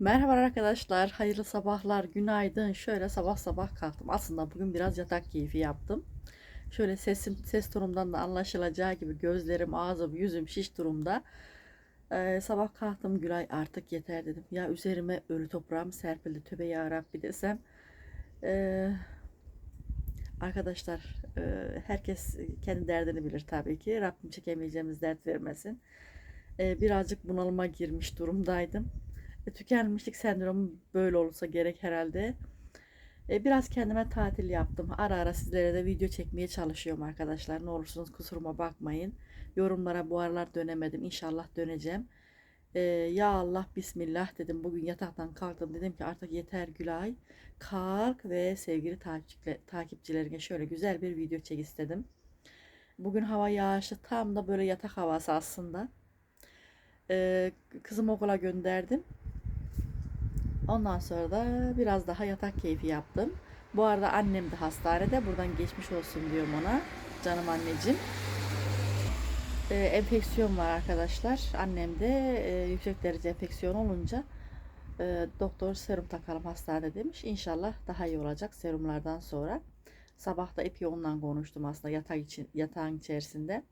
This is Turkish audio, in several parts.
Merhaba arkadaşlar, hayırlı sabahlar, günaydın. Şöyle sabah sabah kalktım. Aslında bugün biraz yatak keyfi yaptım. Şöyle sesim, ses tonumdan da anlaşılacağı gibi gözlerim, ağzım, yüzüm şiş durumda. Ee, sabah kalktım Gülay artık yeter dedim. Ya üzerime ölü toprağım serpildi tövbe yarabbi desem. Ee, arkadaşlar e, herkes kendi derdini bilir tabii ki. Rabbim çekemeyeceğimiz dert vermesin. Ee, birazcık bunalıma girmiş durumdaydım. E, tükenmişlik sendromu böyle olursa gerek herhalde. E, biraz kendime tatil yaptım. Ara ara sizlere de video çekmeye çalışıyorum arkadaşlar. Ne olursunuz kusuruma bakmayın. Yorumlara bu aralar dönemedim. İnşallah döneceğim. E, ya Allah Bismillah dedim. Bugün yataktan kalktım. Dedim ki artık yeter Gülay. Kalk ve sevgili takipçiler, takipçilerine şöyle güzel bir video çek istedim. Bugün hava yağışlı. Tam da böyle yatak havası aslında. E, kızımı okula gönderdim. Ondan sonra da biraz daha yatak keyfi yaptım. Bu arada annem de hastanede. Buradan geçmiş olsun diyorum ona. Canım anneciğim. Ee, enfeksiyon var arkadaşlar. Annem de e, yüksek derece enfeksiyon olunca e, doktor serum takalım hastanede demiş. İnşallah daha iyi olacak serumlardan sonra. Sabah da epey ondan konuştum aslında yatak için yatağın içerisinde.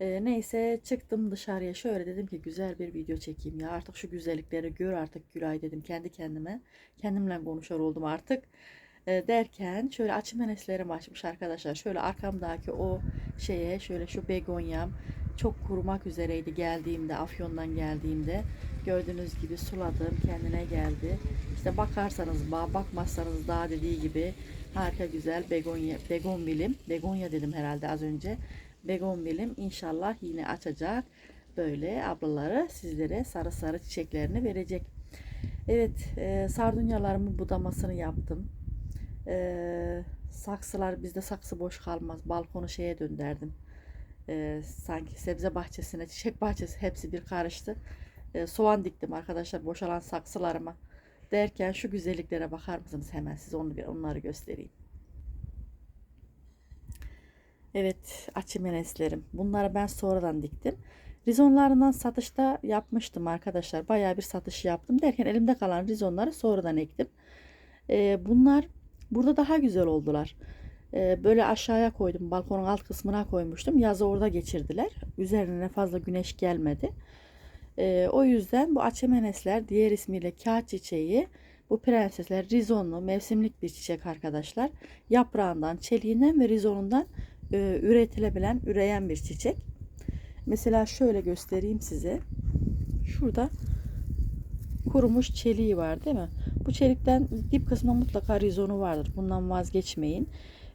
E, neyse çıktım dışarıya şöyle dedim ki güzel bir video çekeyim ya artık şu güzellikleri gör artık Gülay dedim kendi kendime. Kendimle konuşar oldum artık. E, derken şöyle açım eneslerim açmış arkadaşlar. Şöyle arkamdaki o şeye şöyle şu begonyam çok kurumak üzereydi geldiğimde Afyon'dan geldiğimde. Gördüğünüz gibi suladım kendine geldi. İşte bakarsanız bağ bakmazsanız daha dediği gibi harika güzel begonya begonvilim. Begonya dedim herhalde az önce begonvilim inşallah yine açacak. Böyle ablaları sizlere sarı sarı çiçeklerini verecek. Evet e, sardunyalarımın budamasını yaptım. E, saksılar bizde saksı boş kalmaz. Balkonu şeye dönderdim. E, sanki sebze bahçesine çiçek bahçesi hepsi bir karıştı. E, soğan diktim arkadaşlar boşalan saksılarıma. Derken şu güzelliklere bakar mısınız hemen size onu bir onları göstereyim. Evet, açimenezlerim. Bunları ben sonradan diktim. Rizonlarından satışta yapmıştım arkadaşlar. Bayağı bir satış yaptım. Derken elimde kalan rizonları sonradan ektim. Ee, bunlar burada daha güzel oldular. Ee, böyle aşağıya koydum. Balkonun alt kısmına koymuştum. Yazı orada geçirdiler. Üzerine fazla güneş gelmedi. Ee, o yüzden bu açemenesler diğer ismiyle kağıt çiçeği bu prensesler rizonlu mevsimlik bir çiçek arkadaşlar. Yaprağından, çeliğinden ve rizonundan e, üretilebilen, üreyen bir çiçek. Mesela şöyle göstereyim size. Şurada kurumuş çeliği var değil mi? Bu çelikten dip kısmında mutlaka rizonu vardır. Bundan vazgeçmeyin.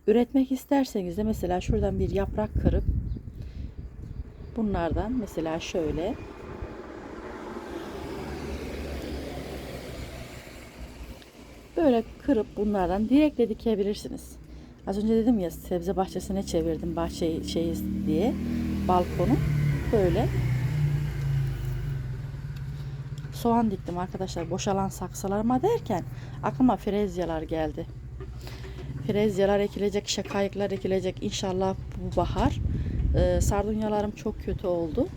Üretmek isterseniz de mesela şuradan bir yaprak kırıp bunlardan mesela şöyle böyle kırıp bunlardan direkt de dikebilirsiniz. Az önce dedim ya sebze bahçesine çevirdim bahçeyi şey diye balkonu böyle soğan diktim arkadaşlar boşalan saksılarıma derken aklıma frezyalar geldi. Frezyalar ekilecek, şakayıklar ekilecek inşallah bu bahar. Ee, sardunyalarım çok kötü oldu.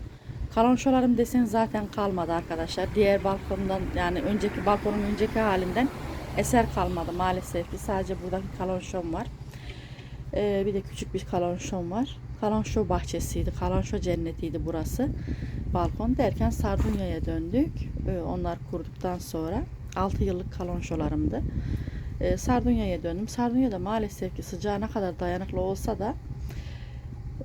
Kalonşolarım desen zaten kalmadı arkadaşlar. Diğer balkondan yani önceki balkonun önceki halinden eser kalmadı maalesef ki. Sadece buradaki kalonşom var. Ee, bir de küçük bir kalanşon var. Kalanşo bahçesiydi. Kalanşo cennetiydi burası. Balkon derken Sardunya'ya döndük. Ee, onlar kurduktan sonra 6 yıllık kalanşolarımdı. Ee, Sardunya'ya döndüm. Sardunya'da maalesef ki sıcağa ne kadar dayanıklı olsa da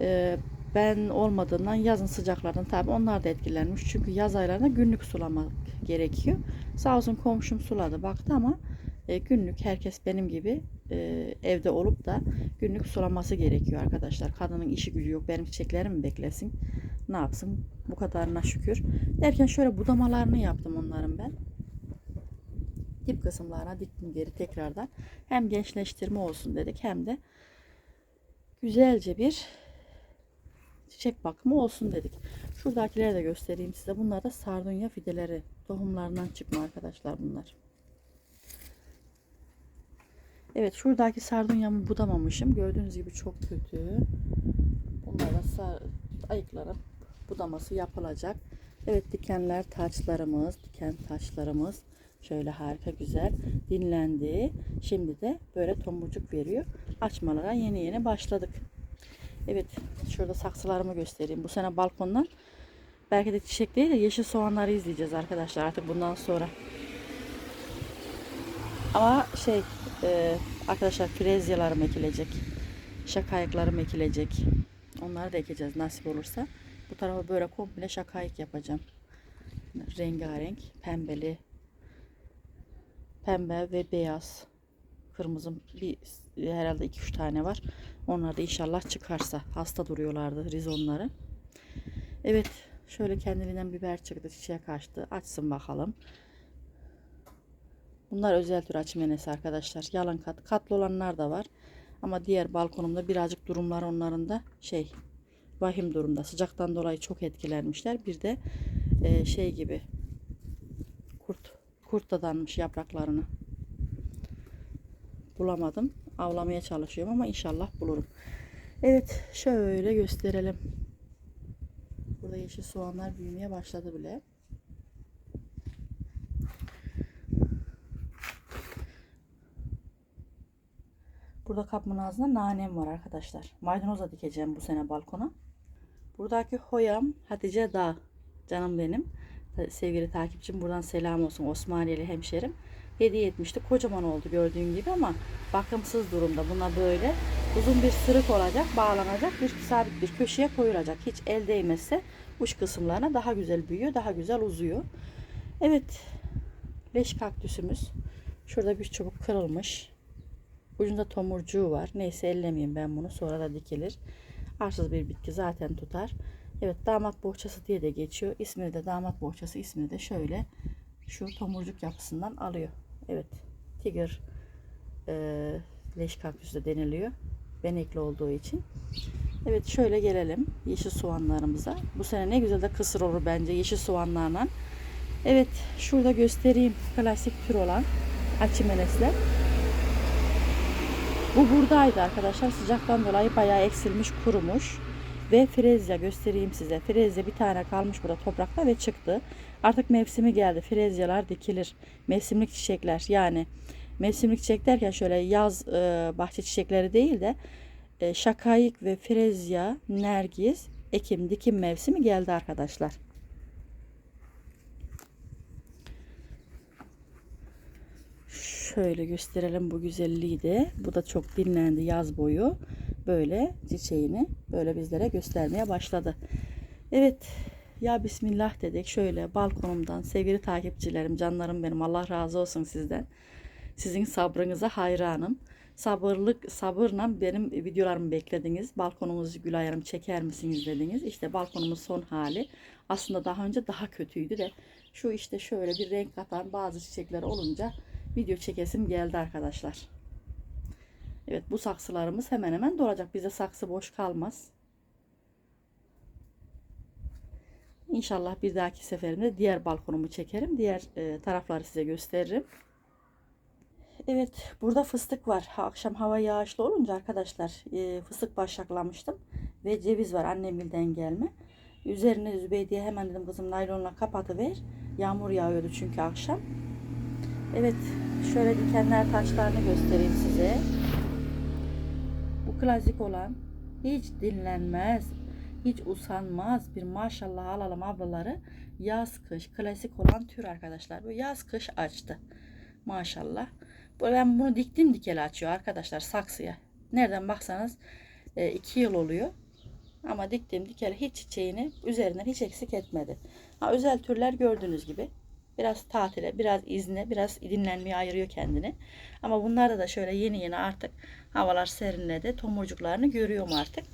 e, ben olmadığından yazın sıcaklardan tabi onlar da etkilenmiş. Çünkü yaz aylarında günlük sulamak gerekiyor. Sağ olsun komşum suladı baktı ama e, günlük herkes benim gibi e, evde olup da günlük sulaması gerekiyor arkadaşlar. Kadının işi gücü yok. Benim çiçeklerim mi beklesin? Ne yapsın? Bu kadarına şükür. Derken şöyle budamalarını yaptım onların ben. Dip kısımlarına diktim geri tekrardan. Hem gençleştirme olsun dedik hem de güzelce bir çiçek bakımı olsun dedik. Şuradakileri de göstereyim size. Bunlar da sardunya fideleri. Tohumlarından çıkma arkadaşlar bunlar. Evet şuradaki sardunyamı budamamışım. Gördüğünüz gibi çok kötü. Bunlara ayıklarım budaması yapılacak. Evet dikenler taçlarımız, diken taşlarımız şöyle harika güzel dinlendi. Şimdi de böyle tomurcuk veriyor. Açmalara yeni yeni başladık. Evet şurada saksılarımı göstereyim. Bu sene balkondan belki de çiçek değil de yeşil soğanları izleyeceğiz arkadaşlar artık bundan sonra. Ama şey e, arkadaşlar frezyalarım ekilecek. Şakayıklarım ekilecek. Onları da ekeceğiz nasip olursa. Bu tarafa böyle komple şakayık yapacağım. Rengarenk, pembeli, pembe ve beyaz. Kırmızı bir herhalde 2-3 tane var. Onlar da inşallah çıkarsa. Hasta duruyorlardı rizonları. Evet şöyle kendiliğinden biber çıktı çiçeğe kaçtı. Açsın bakalım. Bunlar özel tür açmenesi arkadaşlar. Yalın kat. Katlı olanlar da var. Ama diğer balkonumda birazcık durumlar onların da şey vahim durumda. Sıcaktan dolayı çok etkilenmişler. Bir de e, şey gibi kurt kurt dadanmış yapraklarını. Bulamadım. Avlamaya çalışıyorum ama inşallah bulurum. Evet şöyle gösterelim. Burada yeşil soğanlar büyümeye başladı bile. Burada kapımın ağzında nanem var arkadaşlar. Maydanoza dikeceğim bu sene balkona. Buradaki hoyam Hatice Dağ. Canım benim. Sevgili takipçim buradan selam olsun Osmaniyeli hemşerim. Hediye etmişti. Kocaman oldu gördüğün gibi ama bakımsız durumda. Buna böyle uzun bir sırık olacak, bağlanacak, bir sabit bir köşeye koyulacak. Hiç el değmezse uç kısımlarına daha güzel büyüyor, daha güzel uzuyor. Evet, leş kaktüsümüz. Şurada bir çubuk kırılmış. Ucunda tomurcuğu var. Neyse ellemeyeyim ben bunu. Sonra da dikilir. Arsız bir bitki zaten tutar. Evet damat bohçası diye de geçiyor. İsmini de damat bohçası ismini de şöyle şu tomurcuk yapısından alıyor. Evet tiger e, leş kaktüsü de deniliyor. Benekli olduğu için. Evet şöyle gelelim yeşil soğanlarımıza. Bu sene ne güzel de kısır olur bence yeşil soğanlarla. Evet şurada göstereyim klasik tür olan açimenesler. Bu buradaydı arkadaşlar. Sıcaktan dolayı bayağı eksilmiş, kurumuş. Ve frezya göstereyim size. Frezya bir tane kalmış burada toprakta ve çıktı. Artık mevsimi geldi. Frezyalar dikilir. Mevsimlik çiçekler yani mevsimlik çiçek derken şöyle yaz e, bahçe çiçekleri değil de e, şakayık ve frezya, nergis, ekim, dikim mevsimi geldi arkadaşlar. Şöyle gösterelim bu güzelliği de. Bu da çok dinlendi yaz boyu. Böyle çiçeğini böyle bizlere göstermeye başladı. Evet ya Bismillah dedik. Şöyle balkonumdan sevgili takipçilerim, canlarım benim Allah razı olsun sizden. Sizin sabrınıza hayranım. Sabırlık, sabırla benim videolarımı beklediniz. Balkonumuzu gül ayarım çeker misiniz dediniz. İşte balkonumun son hali. Aslında daha önce daha kötüydü de şu işte şöyle bir renk katan bazı çiçekler olunca video çekesim geldi arkadaşlar. Evet bu saksılarımız hemen hemen dolacak. Bize saksı boş kalmaz. İnşallah bir dahaki seferimde diğer balkonumu çekerim. Diğer e, tarafları size gösteririm. Evet burada fıstık var. Akşam hava yağışlı olunca arkadaşlar e, fıstık başlaklamıştım. Ve ceviz var annemilden gelme. Üzerine Zübeyde'ye hemen dedim kızım naylonla kapatıver. Yağmur yağıyordu çünkü akşam. Evet şöyle dikenler taşlarını göstereyim size. Bu klasik olan hiç dinlenmez, hiç usanmaz bir maşallah alalım ablaları yaz kış klasik olan tür arkadaşlar. Bu yaz kış açtı. Maşallah. Ben bunu diktim dikeli açıyor arkadaşlar saksıya. Nereden baksanız 2 yıl oluyor. Ama diktiğim dikeli hiç çiçeğini üzerinden hiç eksik etmedi. Ha, özel türler gördüğünüz gibi biraz tatile, biraz izne, biraz dinlenmeye ayırıyor kendini. Ama bunlarda da şöyle yeni yeni artık havalar serinledi. Tomurcuklarını görüyorum artık.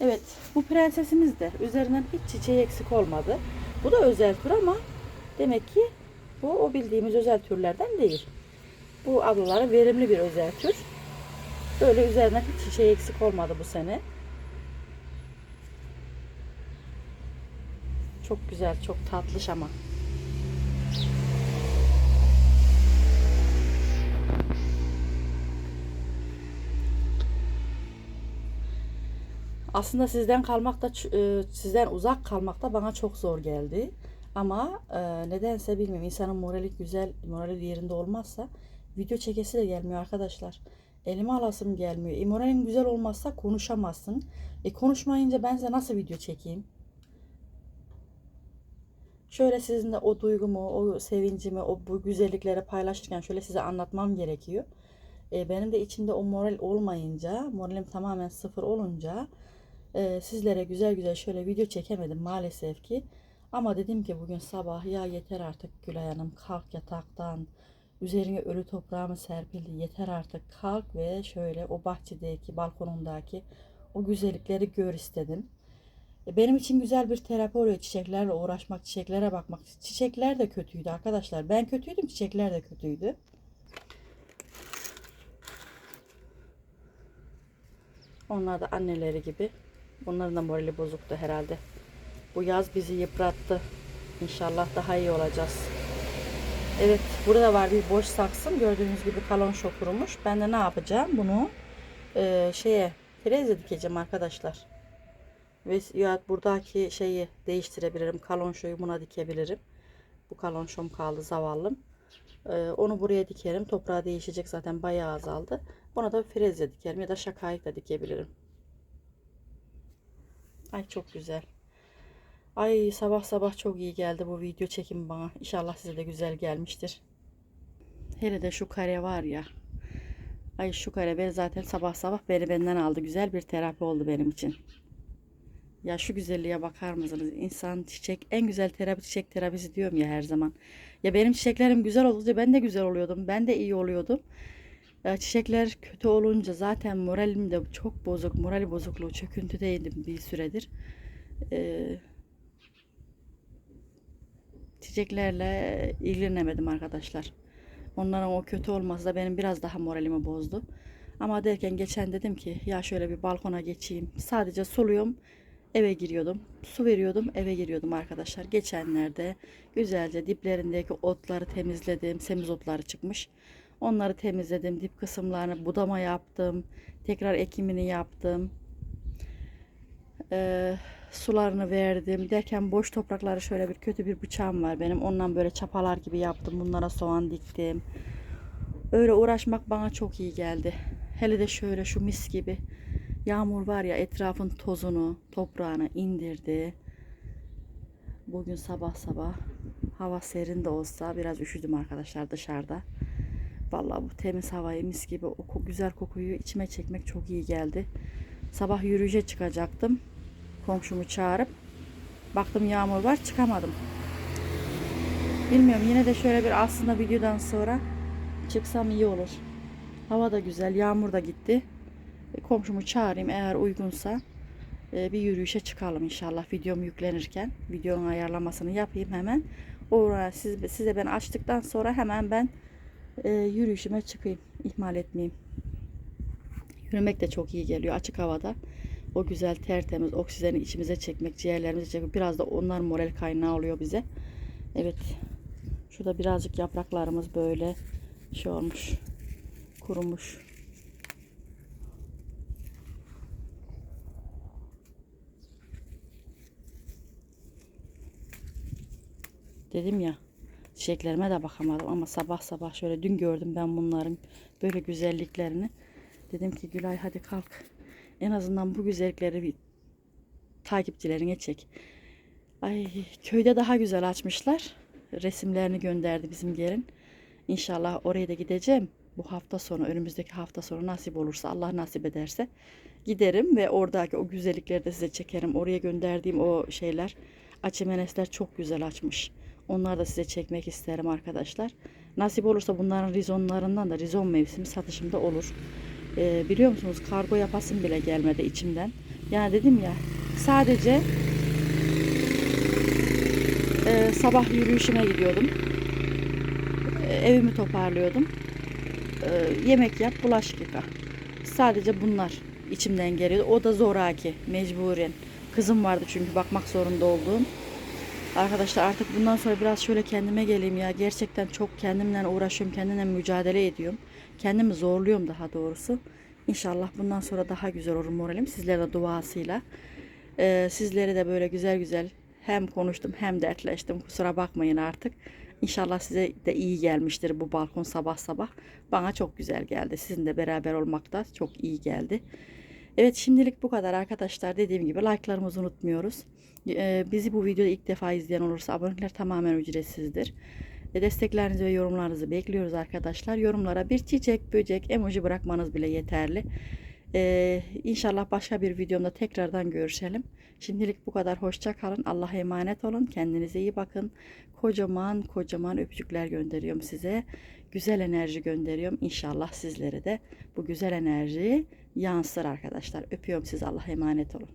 Evet bu prensesimiz de üzerinden hiç çiçeği eksik olmadı. Bu da özel tür ama demek ki bu o bildiğimiz özel türlerden değil. Bu ablalara verimli bir özel tür. Böyle üzerinden hiç çiçeği eksik olmadı bu sene. Çok güzel, çok tatlış ama. Aslında sizden kalmak da e, sizden uzak kalmak da bana çok zor geldi. Ama e, nedense bilmiyorum insanın morali güzel, morali yerinde olmazsa video çekesi de gelmiyor arkadaşlar. Elime alasım gelmiyor. E, moralin güzel olmazsa konuşamazsın. E konuşmayınca ben size nasıl video çekeyim? Şöyle sizinle o duygumu, o sevincimi, o bu güzellikleri paylaşırken şöyle size anlatmam gerekiyor. E, benim de içimde o moral olmayınca, moralim tamamen sıfır olunca e, sizlere güzel güzel şöyle video çekemedim maalesef ki. Ama dedim ki bugün sabah ya yeter artık Gülay Hanım kalk yataktan. Üzerine ölü toprağımı serpildi. Yeter artık kalk ve şöyle o bahçedeki, balkonundaki o güzellikleri gör istedim. E, Benim için güzel bir terapi oluyor çiçeklerle uğraşmak, çiçeklere bakmak. Çiçekler de kötüydü arkadaşlar. Ben kötüydüm, çiçekler de kötüydü. Onlar da anneleri gibi. Onların da morali bozuktu herhalde. Bu yaz bizi yıprattı. İnşallah daha iyi olacağız. Evet, burada var bir boş saksım. Gördüğünüz gibi kalon kurumuş. Ben de ne yapacağım? Bunu e, şeye, freze dikeceğim arkadaşlar. Ve ya buradaki şeyi değiştirebilirim. Kalonşoyu buna dikebilirim. Bu kalonşom kaldı zavallım. Ee, onu buraya dikerim. Toprağı değişecek zaten bayağı azaldı. Buna da frezle dikerim ya da şakayık dikebilirim. Ay çok güzel. Ay sabah sabah çok iyi geldi bu video çekim bana. İnşallah size de güzel gelmiştir. Hele de şu kare var ya. Ay şu kare ben zaten sabah sabah beni benden aldı. Güzel bir terapi oldu benim için. Ya şu güzelliğe bakar mısınız? İnsan çiçek en güzel terapi çiçek terapisi diyorum ya her zaman. Ya benim çiçeklerim güzel olunca ben de güzel oluyordum. Ben de iyi oluyordum. Ya çiçekler kötü olunca zaten moralim de çok bozuk. Morali bozukluğu çöküntüdeydim bir süredir. Ee, çiçeklerle ilgilenemedim arkadaşlar. Onların o kötü olması da benim biraz daha moralimi bozdu. Ama derken geçen dedim ki ya şöyle bir balkona geçeyim. Sadece suluyorum eve giriyordum. Su veriyordum, eve giriyordum arkadaşlar. Geçenlerde güzelce diplerindeki otları temizledim. Semizotları çıkmış. Onları temizledim. Dip kısımlarını budama yaptım. Tekrar ekimini yaptım. Ee, sularını verdim. Derken boş toprakları şöyle bir kötü bir bıçağım var benim. Ondan böyle çapalar gibi yaptım. Bunlara soğan diktim. Öyle uğraşmak bana çok iyi geldi. Hele de şöyle şu mis gibi Yağmur var ya etrafın tozunu, toprağını indirdi. Bugün sabah sabah hava serin de olsa biraz üşüdüm arkadaşlar dışarıda. Vallahi bu temiz havayı mis gibi o güzel kokuyu içime çekmek çok iyi geldi. Sabah yürüyüşe çıkacaktım. Komşumu çağırıp baktım yağmur var çıkamadım. Bilmiyorum yine de şöyle bir aslında videodan sonra çıksam iyi olur. Hava da güzel, yağmur da gitti komşumu çağırayım eğer uygunsa e, bir yürüyüşe çıkalım inşallah videom yüklenirken videonun ayarlamasını yapayım hemen Oraya siz, size ben açtıktan sonra hemen ben e, yürüyüşüme çıkayım ihmal etmeyeyim. Yürümek de çok iyi geliyor açık havada. O güzel tertemiz oksijeni içimize çekmek ciğerlerimize çekmek biraz da onlar moral kaynağı oluyor bize. Evet şurada birazcık yapraklarımız böyle şey olmuş kurumuş. Dedim ya çiçeklerime de bakamadım ama sabah sabah şöyle dün gördüm ben bunların böyle güzelliklerini. Dedim ki Gülay hadi kalk. En azından bu güzellikleri bir takipçilerine çek. Ay köyde daha güzel açmışlar. Resimlerini gönderdi bizim gelin. İnşallah oraya da gideceğim. Bu hafta sonu önümüzdeki hafta sonu nasip olursa Allah nasip ederse giderim ve oradaki o güzellikleri de size çekerim. Oraya gönderdiğim o şeyler açımenesler çok güzel açmış. Onları da size çekmek isterim arkadaşlar. Nasip olursa bunların rizonlarından da rizon mevsimi satışımda olur. Ee, biliyor musunuz kargo yapasım bile gelmedi içimden. Yani dedim ya sadece e, sabah yürüyüşüme gidiyordum. E, evimi toparlıyordum. E, yemek yap, bulaşık yıka. Sadece bunlar içimden geliyordu. O da zoraki, mecburen. Kızım vardı çünkü bakmak zorunda olduğum. Arkadaşlar artık bundan sonra biraz şöyle kendime geleyim ya. Gerçekten çok kendimle uğraşıyorum, kendimle mücadele ediyorum. Kendimi zorluyorum daha doğrusu. İnşallah bundan sonra daha güzel olur moralim sizlerle duasıyla. Ee, sizlere de böyle güzel güzel hem konuştum hem dertleştim. Kusura bakmayın artık. İnşallah size de iyi gelmiştir bu balkon sabah sabah. Bana çok güzel geldi. Sizinle beraber olmak da çok iyi geldi. Evet şimdilik bu kadar arkadaşlar. Dediğim gibi like'larımızı unutmuyoruz. Ee, bizi bu videoda ilk defa izleyen olursa abonelikler tamamen ücretsizdir. E, Desteklerinizi ve yorumlarınızı bekliyoruz arkadaşlar. Yorumlara bir çiçek, böcek, emoji bırakmanız bile yeterli. Ee, inşallah başka bir videomda tekrardan görüşelim. Şimdilik bu kadar. Hoşça kalın. Allah'a emanet olun. Kendinize iyi bakın. Kocaman kocaman öpücükler gönderiyorum size. Güzel enerji gönderiyorum. İnşallah sizlere de bu güzel enerji yansır arkadaşlar. Öpüyorum sizi. Allah'a emanet olun.